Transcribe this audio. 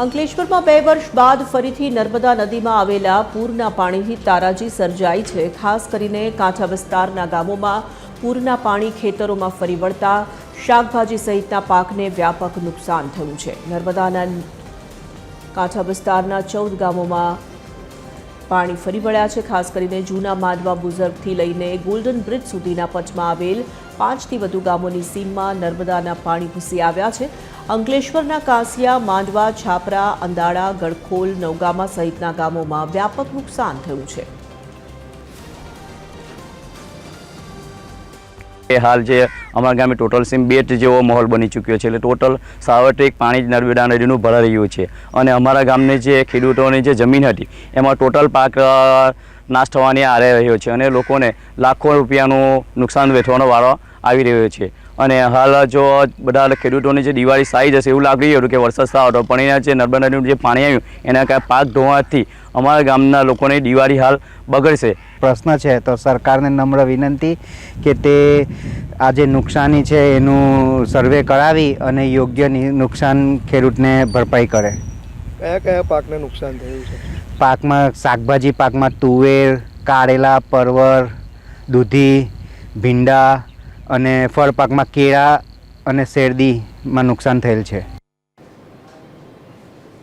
અંકલેશ્વરમાં બે વર્ષ બાદ ફરીથી નર્મદા નદીમાં આવેલા પૂરના પાણીથી તારાજી સર્જાઈ છે. ખાસ કરીને કાંઠા વિસ્તારના ગામોમાં પૂરના પાણી ખેતરોમાં ફરી વળતા શાકભાજી સહિતના પાકને વ્યાપક નુકસાન થયું છે. નર્મદાના કાંઠા વિસ્તારના ચૌદ ગામોમાં પાણી ફરી વળ્યા છે. ખાસ કરીને જૂના માધવા બુઝર્ગથી લઈને ગોલ્ડન બ્રિજ સુધીના પચમાં આવેલ પાંચથી વધુ ગામોની સીમમાં નર્મદાના પાણી ઘૂસી આવ્યા છે. અંકલેશ્વરના કાંસિયા, માંડવા, છાપરા, અંદાળા, ગડખોલ, નવગામા સહિતના ગામોમાં વ્યાપક નુકસાન થયું છે. એ હાલ જે અમારા ગામે ટોટલ સીમ બેટ જેવો માહોલ બની ચૂક્યો છે. એટલે ટોટલ સાર્વત્રિક પાણી જ નર્મદા નદીનું ભરાઈ રહ્યું છે. અને અમારા ગામની જે ખેડૂતોની જે જમીન હતી, એમાં ટોટલ પાક નાશ થવાની આરે રહ્યો છે અને લોકોને લાખો રૂપિયાનું નુકસાન વેઠવાનો વારો આવી રહ્યો છે. અને હાલ જો બધા ખેડૂતોની જે દિવાળી સાઈ જશે એવું લાગી રહ્યું કે વરસાદ સારો હતો. પણ એના જે નર્મદાનું નદીનું જે પાણી આવ્યું એના કારણે પાક ધોવાથી અમારા ગામના લોકોની દિવાળી હાલ બગડશે. પ્રશ્ન છે તો સરકારને નમ્ર વિનંતી કે તે આ જે નુકસાની છે એનું સર્વે કરાવી અને યોગ્ય નુકસાન ખેડૂતને ભરપાઈ કરે. કયા કયા પાકને નુકસાન થયું છે? પાકમાં શાકભાજી પાકમાં તુવેર કારેલા પરવર દૂધી ભીંડા અને ફળ પાકમાં કેળા અને શેરડીમાં નુકસાન થયેલ છે.